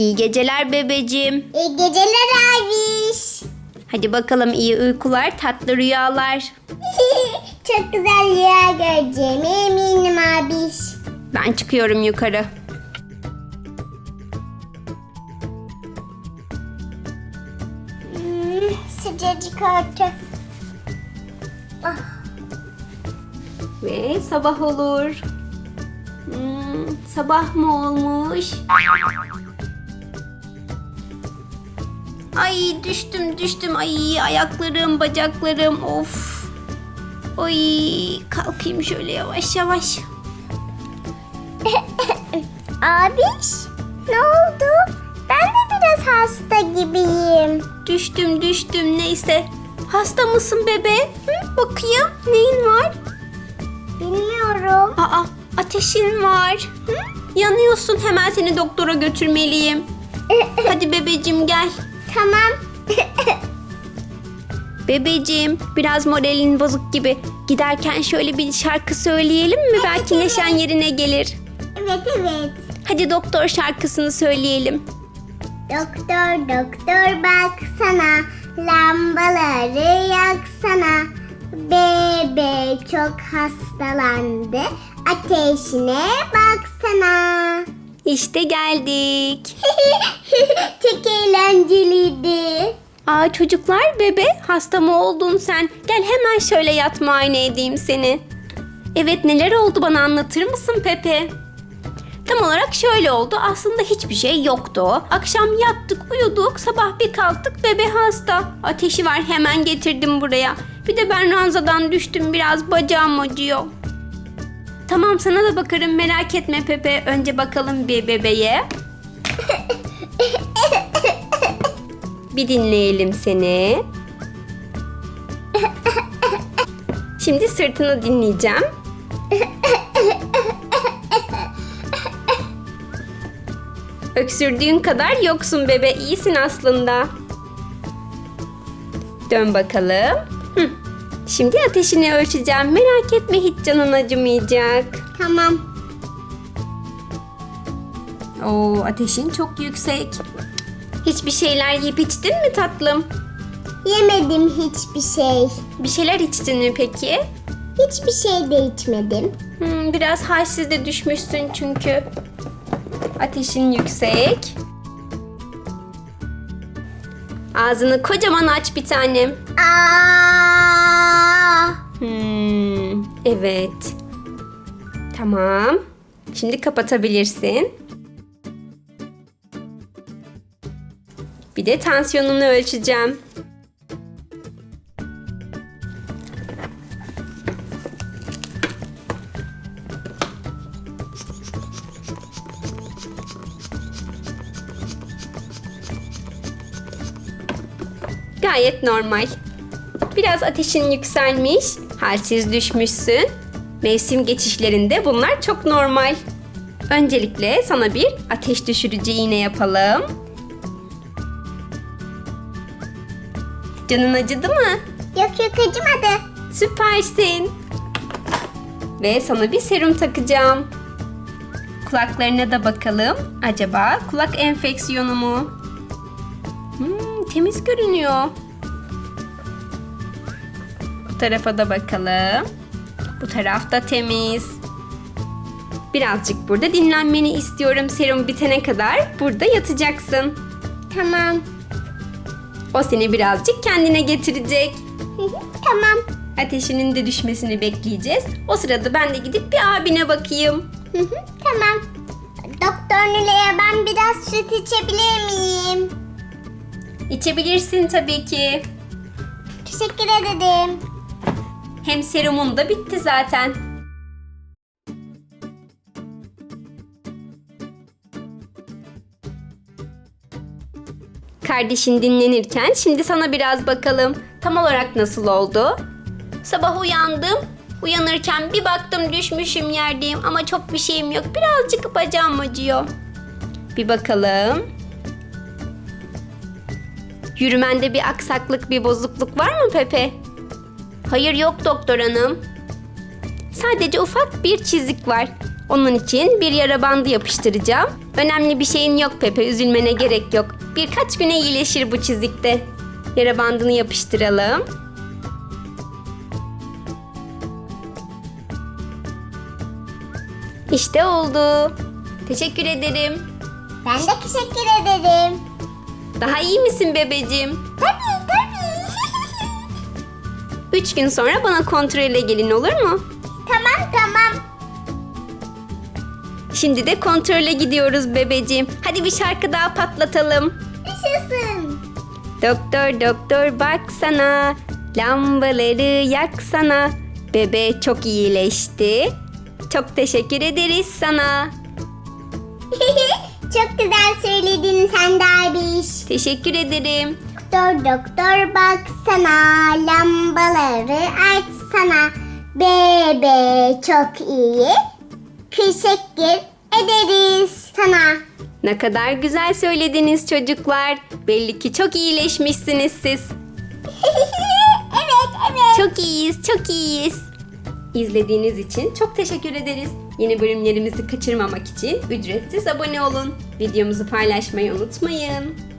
İyi geceler bebecim. İyi geceler abiş. Hadi bakalım iyi uykular, tatlı rüyalar. Çok güzel rüya göreceğime eminim abiş. Ben çıkıyorum yukarı. Hmm, sıcacık örtü. Ve sabah olur. Hmm, sabah mı olmuş? Ay düştüm düştüm. Ay ayaklarım, bacaklarım. Of. Oy kalkayım şöyle yavaş yavaş. Abiş ne oldu? Ben de biraz hasta gibiyim. Düştüm düştüm neyse. Hasta mısın bebe? Hı, bakayım neyin var? Bilmiyorum. Aa ateşin var. Hı? Yanıyorsun hemen seni doktora götürmeliyim. Hadi bebecim gel. Tamam. Bebeciğim biraz moralin bozuk gibi. Giderken şöyle bir şarkı söyleyelim mi? Belki neşen yerine gelir. evet evet. Hadi doktor şarkısını söyleyelim. Doktor doktor baksana lambaları yaksana bebe çok hastalandı ateşine baksana İşte geldik. çok eğlenceliydi Aa çocuklar bebe hasta mı oldun sen? Gel hemen şöyle yat muayene edeyim seni. Evet neler oldu bana anlatır mısın Pepe? Tam olarak şöyle oldu. Aslında hiçbir şey yoktu. Akşam yattık, uyuduk. Sabah bir kalktık bebe hasta. Ateşi var hemen getirdim buraya. Bir de ben ranzadan düştüm biraz bacağım acıyor. Tamam sana da bakarım merak etme Pepe. Önce bakalım bir bebeğe. Bir dinleyelim seni. Şimdi sırtını dinleyeceğim. Öksürdüğün kadar yoksun bebe. İyisin aslında. Dön bakalım. Şimdi ateşini ölçeceğim. Merak etme hiç canın acımayacak. tamam Oo, ateşin çok yüksek. Hiçbir şeyler yiyip içtin mi tatlım? yemedim hiçbir şey Bir şeyler içtin mi peki? hiçbir şey de içmedim Hmm, biraz halsiz de düşmüşsün çünkü. Ateşin yüksek. Ağzını kocaman aç bir tanem. Aa, Hmm, evet. Tamam. Şimdi kapatabilirsin. Bir de tansiyonunu ölçeceğim. Gayet normal. Biraz ateşin yükselmiş, halsiz düşmüşsün. Mevsim geçişlerinde bunlar çok normal. Öncelikle sana bir ateş düşürücü iğne yapalım. Canın acıdı mı? yok yok acımadı Süpersin. Ve sana bir serum takacağım. Kulaklarına da bakalım. Acaba kulak enfeksiyonu mu? Hmm, temiz görünüyor. Bu tarafa da bakalım. Bu taraf da temiz. Birazcık burada dinlenmeni istiyorum. Serum bitene kadar burada yatacaksın. tamam O seni birazcık kendine getirecek. tamam Ateşinin de düşmesini bekleyeceğiz. O sırada ben de gidip bir abine bakayım. Tamam. Doktor Nilay'a ben biraz süt içebilir miyim? İçebilirsin tabii ki. Teşekkür ederim. Hem serumun da bitti zaten. Kardeşin dinlenirken şimdi sana biraz bakalım. Tam olarak nasıl oldu? Sabah uyandım. Uyanırken bir baktım düşmüşüm yerdeyim ama çok bir şeyim yok. Birazcık bacağım acıyor. Bir bakalım. Yürümende bir aksaklık, bir bozukluk var mı Pepe? Hayır yok doktor hanım. Sadece ufak bir çizik var. Onun için bir yara bandı yapıştıracağım. Önemli bir şeyin yok Pepe, üzülmene gerek yok. Birkaç güne iyileşir bu çizikte. Yara bandını yapıştıralım. İşte oldu. Teşekkür ederim. Ben de teşekkür ederim. Daha iyi misin bebecim? Tabii tabii. Üç gün sonra bana kontrole gelin olur mu? tamam tamam. Şimdi de kontrole gidiyoruz bebecim. Hadi bir şarkı daha patlatalım. Yaşasın. Doktor doktor baksana, lambaları yaksana. Bebe çok iyileşti. Çok teşekkür ederiz sana. Çok güzel söyledin. Teşekkür ederim. Doktor doktor baksana lambaları açsana. Bebe çok iyi. Teşekkür ederiz sana. Ne kadar güzel söylediniz çocuklar. Belli ki çok iyileşmişsiniz siz. evet evet. Çok iyiyiz, çok iyiyiz. İzlediğiniz için çok teşekkür ederiz. Yeni bölümlerimizi kaçırmamak için ücretsiz abone olun. Videomuzu paylaşmayı unutmayın.